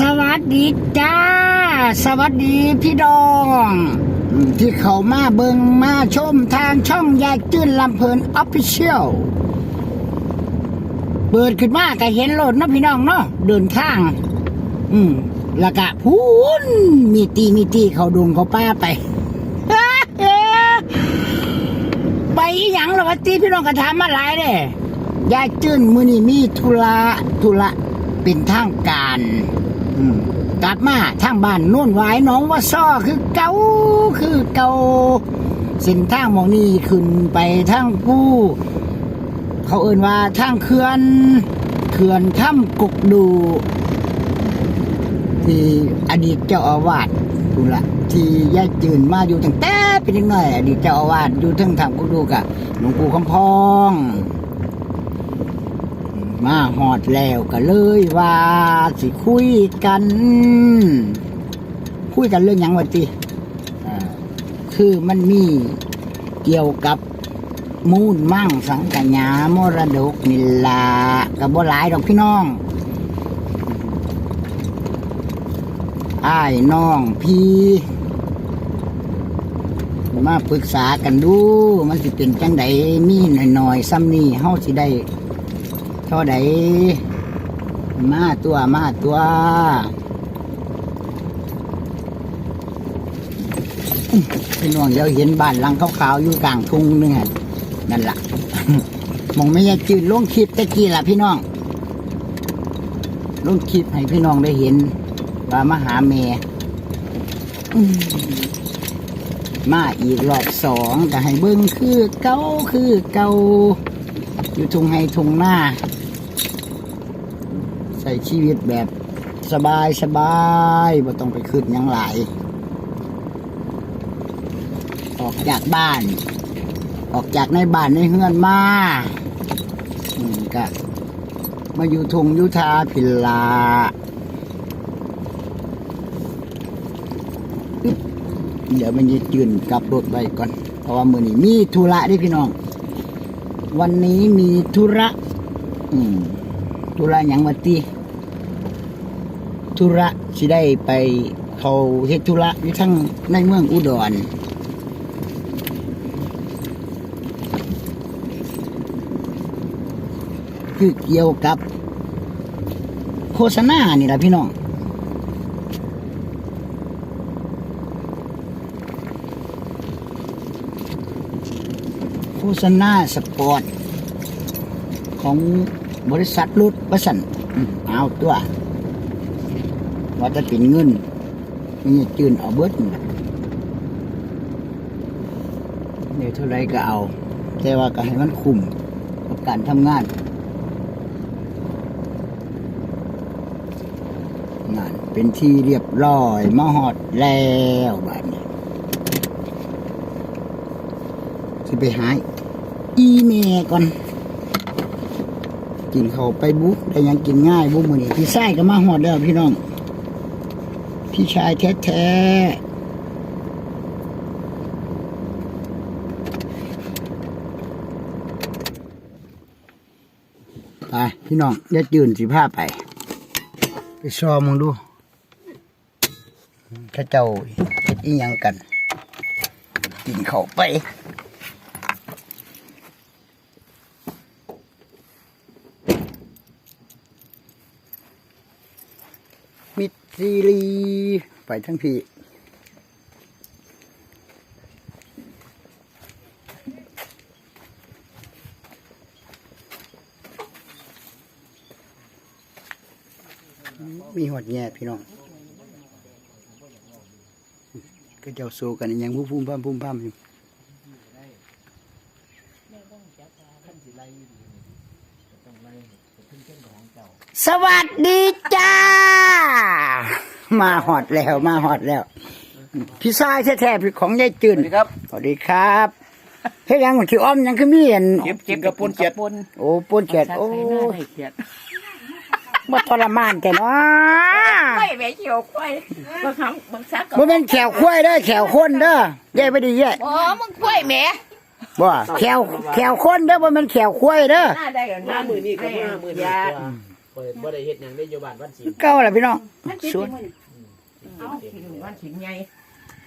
สวัสดีจ้า สวัสดีพี่ดอง ที่เขามาเบิงมาชมทางช่องยายจื้นลำเพลินออฟฟิเชียลเปิดขึ้นมาก็เห็นรถเนาะพี่น้องเนาะเดินทาง อืมแล้วก็พูนมีตีมีตีเขาดงเขาป้าไปไปอีหยังหรอวะตีพี่น้องกระถามาหลายเด้ยายจื้นมือนี่มีธุระธุระเป็นทางการ กลับมาทางบ้านโน่นหวายน้องว่าซ้อคือเกาคือเกาเส้นทางมองนี้ขึ้นไปทางผู้ เขาเอ่นว่าทางเขื่อนเขื่อนถ้ำกุกดู ที่อดีตเจ้าอาวาสดูละที่ยายจืนมาอยู่ตั้งแต่เป็นเด็กน้ออดีตเจ้าอาวาสอยู่ทั้งทำกุกดูกะหลวงปู่คำพอง มาหอดแล้วก็เลยว่า สิคุยกัน คุยกันเรื่องยังวันติอ่าคือมันมีเกี่ยวกับมูลมั่งสังกัญญามรดกนิลากับบ่หลายดอกพี่น้องอ้ายน้องพี่ มาปรึกษากันดู มันสิเป็นจังใดมีหน่อยๆซ้ำนี่เฮาสิได้ เท่าใดมาตัวมาตัวพี่น้องเดี๋ยวเห็นบ้านหลังขาวๆอยู่กลางทุ่งนึงอนั่นล่ะมองไม่ยากจืดลงคลิปตะกี้ล่ะพี่น้องลงคลิปให้พี่น้องได้เห็น ว่ามาหาแม่อืมาอีกรอบสองก็ให้เบิ้งคือเก่าคือเก่าอยู่ทุ่งให้ทุ่งหน้า ส่ชีวิตแบบสบายสบายบ่ต้องไปขึ้นยังหลายออกจากบ้าน ออกจากในบ้านในเฮือนมาอืมก็มาอยู่ทงยุทาพิลาเดี๋ยวมันจะจืนกลับรถไปก่อน เพราะว่ามือนี้มีธุระด้พี่น้อง วันนี้มีธุระ อืมธุระหยังวัตี ธุระสิได้ไปเขาเฮ็ดธุระอยู่ทั้งในเมืองอุดรคือเกี่ยวกับโฆษณานี่แหละพี่น้องโฆษณาสปอร์ต ของบริษัทรถประสันอืมเอาตัว ว่าจะเป็นเงินมันจะจืนเอาเบิดนี่ล่ะเดี๋ยวเท่าไรก็เอา แต่ว่าก็ให้มันคุ้มกับการทำงาน งานเป็นที่เรียบร้อยมาหอดแล้วบานนี้สิไปหาอีเมก่อน กินเขาไปบุ๊กแต่ยังกินง่ายบุ๊กมือนี่พี่ไส้ก็มาหอดแล้วพี่น้อง พี่ชายแท้ๆ ไป พี่น้องอย่าจืนสิผ้าไป ไปซอมึงดูเข้าเจ้าเฮ็ดอีหยังกัน กินเขาวไป มิดซีรีไปทั้งพี่มีหอดแง่พี่น้องก็เจ้าสู้กันอหยังผู้พุ่มพามพุ่มพามอยู่สวัสดีจ้า มาหอดแล้ว มาหอดแล้ว พี่ชายแท้ๆพี่ของยายจืนสวัสดีครับสวัสดีครับเฮ้ยยังขี้อ้อมยังคือมีเห็นเก็บเก็บกับปนเจ็ดโอ้ปนเจ็ดโอ้เขียดบ่ทรมานแต่เนาะไม่แม่เขียวควายบางครั้งบางซักก็บ่เป็นแขวควายเด้อแขวคนเด้อแย่ไปดีแย่อ๋อมึงควายแม่บ่แขวแขวคนเด้อบ่แม่นแขวควายเด้อหน้าได้กับหน้ามือนี่ก็มือมือยาเปิดบ่ได้เฮ็ดหยังได้อยู่บ้านวันศีลเก้าล่ะพี่น้องมันสิสวนมันเอาสิวันสินใหญ่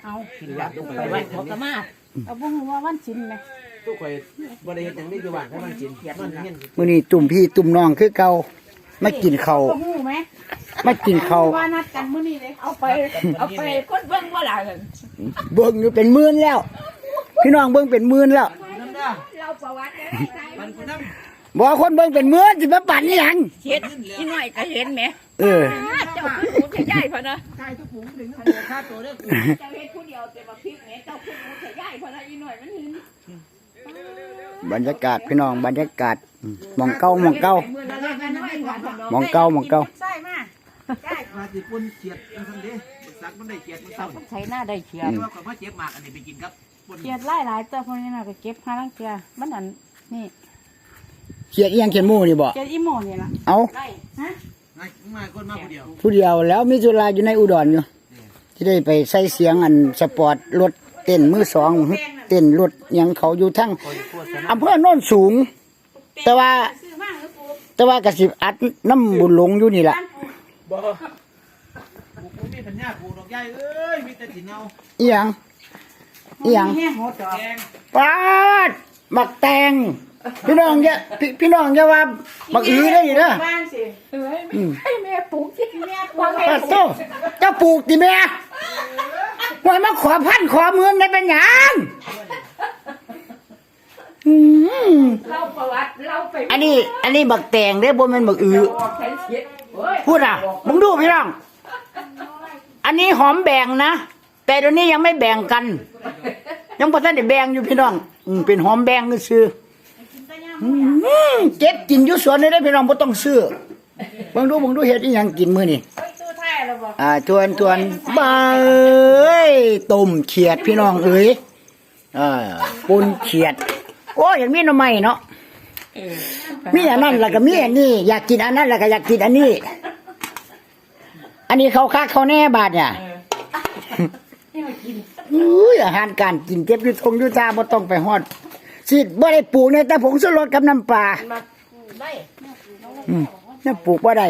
เอาสินหลักไปวันขอกระมาเอาบ่ฮู้ว่าวันศิลป์ไหมทุกข่อยบ่ได้เฮ็ดหยังได้อยู่บ้านวันศีลนอนเฮียนมื้อนี้ตุ่มพี่ตุ่มน้องคือเก่ามากินข้าวบ่ฮู้ไหมมากินข้าวว่านัดกันมื้อนี้เลยเอาไปเอาไปคนเบิ่งว่าล่ะเบิ่งอยู่เป็นหมื่นแล้ว พี่น้องเบิ่งเป็นหมื่นแล้วนั่นเด้อเราประวัติได้ไงมันผู้นำ บ่คนเบิ่งเป็นหมื่นสิมาปั่นอีหยังเห็นอีน้อยก็เห็นแหมเออเจ้าคือผู้ใหญ่พะนะทายทุกผู้ถึงค่าตัวเด้อเจ้าเห็นผู้เดียวแต่ว่าพริกแหมเจ้าคือผู้ใหญ่พะนะอีน้อยมันเห็นบรรยากาศพี่น้องบรรยากาศอืมหมองเก่าหมองเก่ามื่อละละกันน้อยกว่าหมองเก่าหมองเก่าใช่มาว่าสิปุ่นเขียดจังซั่นเด้สักมันได้เขียดมันเศร้าใช้หน้าได้เขียแต่นว่าข่อยมาเจ็บมากอันนี้ไปกินครับปุ่นเกียดหลายๆตัวพวกนี้น่ะก็เก็บหาลังเกียมันอันนี่ เขียดอีหยังเขียนหมู่นี่บ่เกียดอีโมนี่ล่ะเอาได้ฮะมามาคนมาผู้เดียวผู้เดียวแล้วมีจุฬาอยู่ในอุดรอยู่ที่ได้ไปใส่เสียงอันสปอร์ตรถเต้นมือสองเต้นรถหยังเขาอยู่ทั้งข่อยโคตรสนะอำเภอโน่นสูง แต่ว่า ซื้อมาหรือปูแต่ว่ากระสิบอัดน้ำบุญหลงอยู่นี่แหละบ้านปูบ่กูกูมีปัญญาปลูกดอกใหญ่เอ้ยมีแต่สิเนาอีหยังอีหยังแห้งโหดดอก แกง ปาดบักแตง พี่น้องอย่าพี่พี่น้องอย่าว่าบักอือได้ดิเด้อบ้านสิเอ้ยให้แม่ปลูกที่แม่ปลูกปาดโตเจ้าปลูกติแม่หวยมาขอพันขอหมื่นได้เป็นหยังอืมเราประวัติเราไปอันนี้ อันนี้บักแตงเด้อบ่แม่นบักอือออกแขนเสียเฮ้ยพูดอะมึงดูพี่น้อง อันนี้หอมแบ่งนะ แต่เดี๋ยวนี้ยังไม่แบ่งกัน ยังพอท่านได้แบ่งอยู่พี่น้องอืมเป็นหอมแบ่งซื้ออืม เก็บกินอยู่สวนเลยได้อพี่น้องบ่ต้องซื้อเบิ่งดูเบิ่งดูเฮ็ดอีหยังกินมื้อนี่เฮ้ยตู้ไทยแล้วบ่อ่าทวนทวนบาเอ้ยต้มเขียดพี่น้องเอ้ยอ่าปุนเขียด โอ้ยอย่างมีหน่อไม้เนาะมีอันนั้นแล้วก็มีอันนี้อยากกินอันนั้นแล้วก็อยากกินอันนี้ อันนี้เขาคักเขาแน่บาดเนี่ยอุ้ยอาหารการกินเก็บอยุทงอยุทาบ่ต้องไปฮอด สิบ่ได้ปลูกในแต่ผงสุรสกับน้ำปลาได้อืมน่าปลูกบ่ได้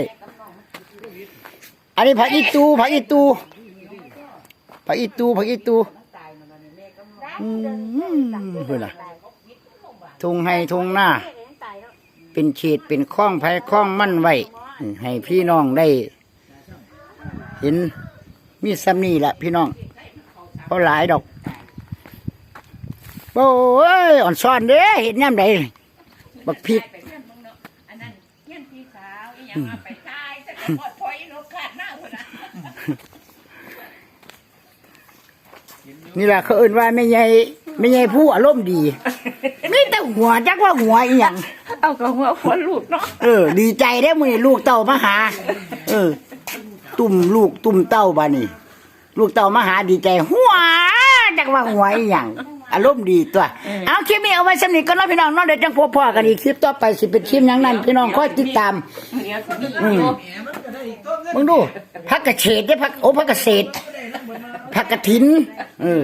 อันนี้ผักอีตูผักอีตูผักอีตูผักอีตูอืมเพื่อนน่ะทุ่งให้ทุ่งหน้า เป็นเขตเป็นคล้องไผ่คล้องมั่นไว้อืมให้พี่น้องได้ เห็นมีซ้ำนี่แหละพี่น้องเพราะหลายดอก โอ้ยอ่อนซ่อนเด้เห็นย่ำใดบักพริกไปเพื่อนมึงเนาะอันนั้นเพื่อนพี่สาวอีหยังมาไปตายสักพอดพอยนกขาดหน้าคนน่ะนี่แหละเขาเอื่นว่าไม่ใหญ่ไม่ใหญ่ผู้อารมณ์ดีไม่แต่หัวจักว่าหัวอีหยังเอากระหัวคนลูกเนาะเออ ดีใจได้อมือนี้ลูกเต่ามาหา เออ ตุ่มลูกตุ่มเต่าบานี่ ลูกเต่ามาหาดีใจหัวจักว่าหัวอีหยัง อารมณ์ดีตัว เอาคลิปนี้เอาไว้สำนิทก็น้องพี่น้องเน้องเดี๋ยวจังพบพ่อกันอีกคลิปต่อไปสิเป็นคลิปหยังนั้นพี่น้องคอยติดตามเดี๋ยวสิมีอืมแหมมันก็ได้อีกต้นเงินมึงดูพักกระเฉดได้อพักโอ้พักกระเศษพักกระถินเออ